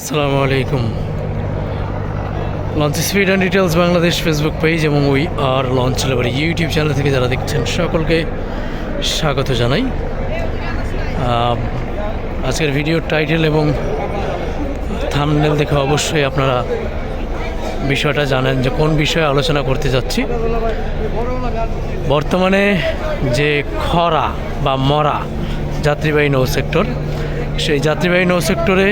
আসসালামু আলাইকুম। Launch speed and details Bangladesh Facebook page এবং we are launch labour YouTube channel থেকে যারা দেখছেন সকলকে স্বাগত জানাই। আজকের ভিডিওর টাইটেল এবং থামনেল দেখে অবশ্যই আপনারা বিষয়টা জানেন যে কোন বিষয়ে আলোচনা করতে যাচ্ছি। বর্তমানে যে খরা বা মরা যাত্রীবাহী নৌ সেক্টর সেই যাত্রীবাহী নৌ সেক্টরে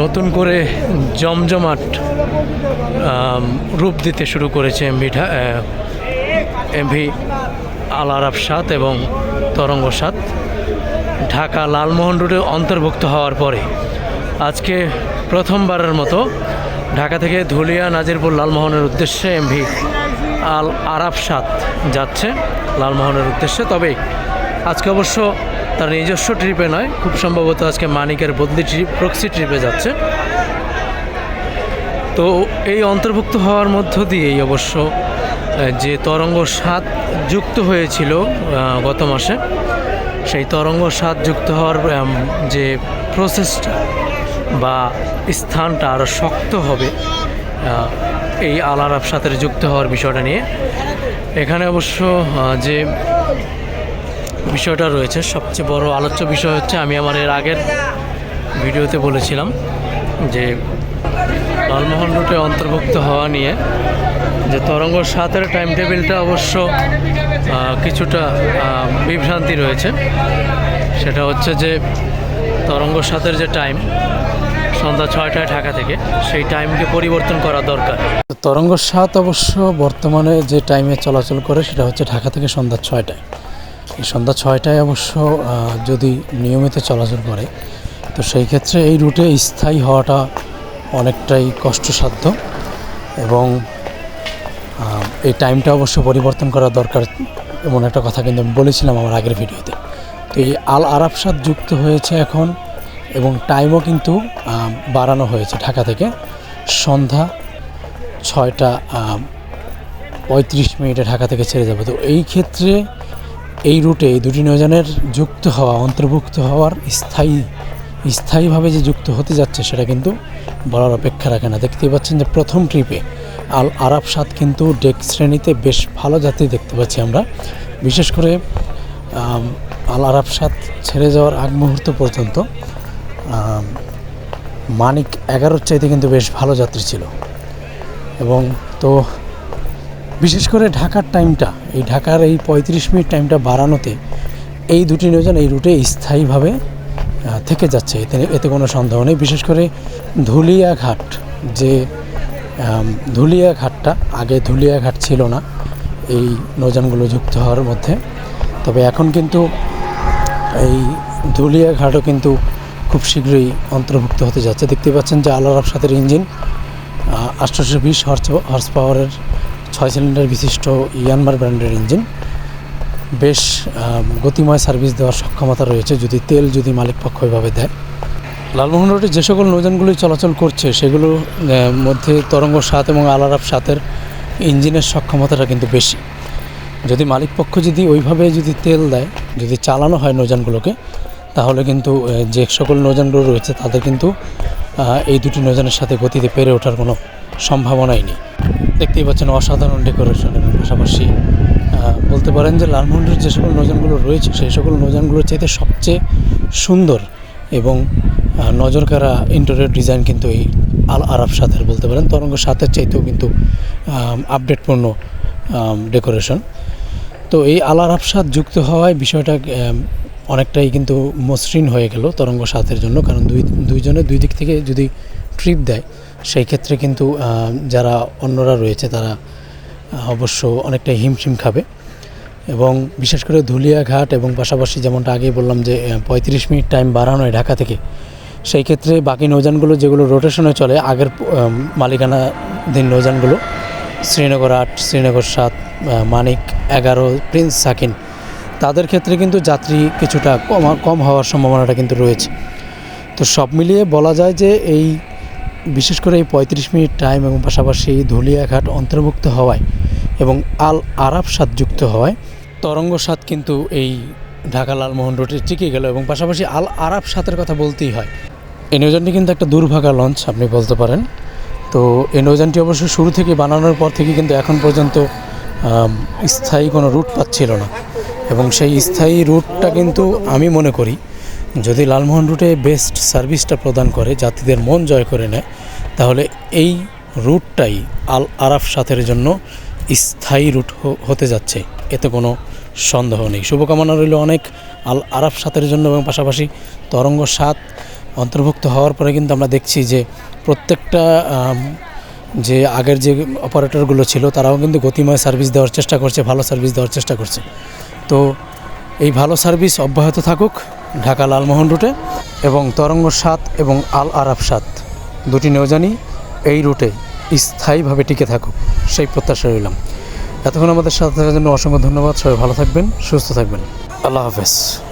নতুন করে জমজমাট রূপ দিতে শুরু করেছে এমভি এমভি আল আরাব সাত এবং তরঙ্গ সাত। ঢাকা লালমোহন রোডে অন্তর্ভুক্ত হওয়ার পরে আজকে প্রথমবারের মতো ঢাকা থেকে ধুলিয়া, নাজিরপুর লালমোহনের উদ্দেশ্যে এমভি আল আরাব সাত যাচ্ছে লালমোহনের উদ্দেশ্যে। তবে আজকে অবশ্য তার নিজস্ব ট্রিপে নয়, খুব সম্ভবত আজকে মানিকের বদলি ট্রিপ প্রক্সি ট্রিপে যাচ্ছে। তো এই অন্তর্ভুক্ত হওয়ার মধ্য দিয়েই অবশ্য যে তরঙ্গ সাত যুক্ত হয়েছিল গত মাসে, সেই তরঙ্গ সাত যুক্ত হওয়ার যে প্রসেসটা বা স্থানটা আরও শক্ত হবে এই আল আরাব সাথে যুক্ত হওয়ার বিষয়টা নিয়ে। এখানে অবশ্য যে বিষয়টা রয়েছে। সবচেয়ে বড় আলোচ্য বিষয় হচ্ছে, আমি আমার এর আগের ভিডিওতে বলেছিলাম যে, লালমোহন রুটে অন্তর্ভুক্ত হওয়া নিয়ে যে তরঙ্গ সাতের টাইম টেবিলটা অবশ্য কিছুটা বিভ্রান্তি রয়েছে। সেটা হচ্ছে যে, তরঙ্গ সাতের যে টাইম সন্ধ্যা ছয়টায় ঢাকা থেকে, সেই টাইমকে পরিবর্তন করা দরকার। তরঙ্গ সাত অবশ্য বর্তমানে যে টাইমে চলাচল করে, সেটা হচ্ছে ঢাকা থেকে সন্ধ্যা ছয়টায়। সন্ধ্যা ছয়টায় অবশ্য যদি নিয়মিত চলাচল করে, তো সেই ক্ষেত্রে এই রুটে স্থায়ী হওয়াটা অনেকটাই কষ্টসাধ্য এবং এই টাইমটা অবশ্য পরিবর্তন করা দরকার এমন একটা কথা কিন্তু আমি বলেছিলাম আমার আগের ভিডিওতে। তো এই আল আরাব সাদ যুক্ত হয়েছে এখন এবং টাইমও কিন্তু বাড়ানো হয়েছে ঢাকা থেকে। সন্ধ্যা ছয়টা পঁয়ত্রিশ মিনিটে ঢাকা থেকে ছেড়ে যাবে। তো এই ক্ষেত্রে এই রুটে এই দুটি নৌযানের যুক্ত হওয়া, অন্তর্ভুক্ত হওয়ার স্থায়ী, স্থায়ীভাবে যে যুক্ত হতে যাচ্ছে সেটা কিন্তু বলার অপেক্ষা রাখে না। দেখতেই পাচ্ছেন যে প্রথম ট্রিপে আল আরাব সাত কিন্তু ডেক শ্রেণীতে বেশ ভালো যাত্রী দেখতে পাচ্ছি আমরা। বিশেষ করে আল আরাব সাত ছেড়ে যাওয়ার আগ মুহূর্ত পর্যন্ত মানিক এগারোর চাইতে কিন্তু বেশ ভালো যাত্রী ছিল। এবং তো বিশেষ করে ঢাকার টাইমটা এই ঢাকার এই পঁয়ত্রিশ মিনিট টাইমটা বাড়ানোতে এই দুটি নৌযান এই রুটে স্থায়ীভাবে থেকে যাচ্ছে। এতে এতে কোনো সন্দেহ নেই। বিশেষ করে ধুলিয়া ঘাট যে আম, ধুলিয়া ঘাটটা আগে ধুলিয়া ঘাট ছিল না এই নৌযানগুলো যুক্ত হওয়ার মধ্যে। তবে এখন কিন্তু এই ধুলিয়া ঘাটও কিন্তু খুব শীঘ্রই অন্তর্ভুক্ত হতে যাচ্ছে। দেখতে পাচ্ছেন যে আলার সাথের ইঞ্জিন আটশোশো বিশ হর্স হর্স পাওয়ারের ছয় সিলিন্ডার বিশিষ্ট ইয়ানমার ব্র্যান্ডের ইঞ্জিন। বেশ গতিময় সার্ভিস দেওয়ার সক্ষমতা রয়েছে যদি তেল যদি মালিক পক্ষ এভাবে দেয়। লালমোহন রোডে যে সকল নৌযানগুলি চলাচল করছে সেগুলোর মধ্যে তরঙ্গ সাত এবং আলারাব সাতের ইঞ্জিনের সক্ষমতাটা কিন্তু বেশি। যদি মালিক পক্ষ যদি ওইভাবে যদি তেল দেয়, যদি চালানো হয় নৌযানগুলোকে, তাহলে কিন্তু যে সকল নৌযানগুলো রয়েছে তাদের কিন্তু এই দুটি নৌযানের সাথে গতিতে পেরে ওঠার কোনো সম্ভাবনাই নেই। দেখতেই পাচ্ছেন অসাধারণ ডেকোরেশন এবং পাশাপাশি বলতে পারেন যে লালমোহনের যে সকল নৌযানগুলো রয়েছে সেই সকল নৌযানগুলোর চাইতে সবচেয়ে সুন্দর এবং আহ, নজরকাড়া ইন্টেরিয়র ডিজাইন কিন্তু এই আল আরব সাথের বলতে পারেন। তরঙ্গ সাথের চাইতেও কিন্তু আপডেটপূর্ণ ডেকোরেশন। তো এই আল আরব সাথ যুক্ত হওয়ায় বিষয়টা অনেকটাই কিন্তু মসৃণ হয়ে গেল তরঙ্গ সাথের জন্য কারণ দুই দুইজনে দুই দিক থেকে যদি ট্রিপ দেয় সেই ক্ষেত্রে কিন্তু যারা অন্যরা রয়েছে তারা অবশ্য অনেকটাই হিমশিম খাবে। এবং বিশেষ করে ধুলিয়া ঘাট এবং পাশাপাশি যেমনটা আগেই বললাম যে পঁয়ত্রিশ মিনিট টাইম বাড়ানো হয় ঢাকা থেকে, সেই ক্ষেত্রে বাকি নৌযানগুলো যেগুলো রোটেশনে চলে, আগের মালিকানাধীন নৌযানগুলো, শ্রীনগর আট, শ্রীনগর সাত মানিক এগারো, প্রিন্স সাকিন, তাদের ক্ষেত্রে কিন্তু যাত্রী কিছুটা কম কম হওয়ার সম্ভাবনাটা কিন্তু রয়েছে। তো সব মিলিয়ে বলা যায় যে, এই বিশেষ করে এই পঁয়ত্রিশ মিনিট টাইম এবং পাশাপাশি ধুলিয়াঘাট অন্তর্ভুক্ত হওয়ায় এবং আল আরাব সাত যুক্ত হওয়ায়, তরঙ্গ সাত কিন্তু এই ঢাকা লালমোহন রোডে টিকে গেল এবং পাশাপাশি আল আরাব সাতের কথা বলতেই হয়। এই নৌযানটি কিন্তু একটা দুর্ভাগা লঞ্চ, আপনি বলতে পারেন। তো এই নৌযানটি অবশ্য শুরু থেকে বানানোর পর থেকে কিন্তু এখন পর্যন্ত স্থায়ী কোনো রুট পাচ্ছিল না। এবং সেই স্থায়ী রুটটা কিন্তু আমি মনে করি যদি লালমোহন রুটে বেস্ট সার্ভিসটা প্রদান করে, যাত্রীদের মন জয় করে নেয়, তাহলে এই রুটটাই আল আরাফ সাথের জন্য স্থায়ী রুট হতে যাচ্ছে। এতে কোনো সন্দেহ নেই। শুভকামনা রইল অনেক আল আরাফ সাথের জন্য এবং পাশাপাশি তরঙ্গ সাত অন্তর্ভুক্ত হওয়ার পরে কিন্তু আমরা দেখছি যে প্রত্যেকটা যে আগের যে অপারেটরগুলো ছিল, তারাও কিন্তু গতিময় সার্ভিস দেওয়ার চেষ্টা করছে, ভালো সার্ভিস দেওয়ার চেষ্টা করছে। তো এই ভালো সার্ভিস অব্যাহত থাকুক। ঢাকা লালমোহন রুটে এবং তরঙ্গ সাত এবং আল আরাফ সাত। দুটি নৌজানি এই রুটে স্থায়ীভাবে টিকে থাকুক, সেই প্রত্যাশা রইলাম। এতক্ষণ আমাদের সাথে থাকার জন্য অসংখ্য ধন্যবাদ। সবাই ভালো থাকবেন, সুস্থ থাকবেন। আল্লাহ হাফেজ।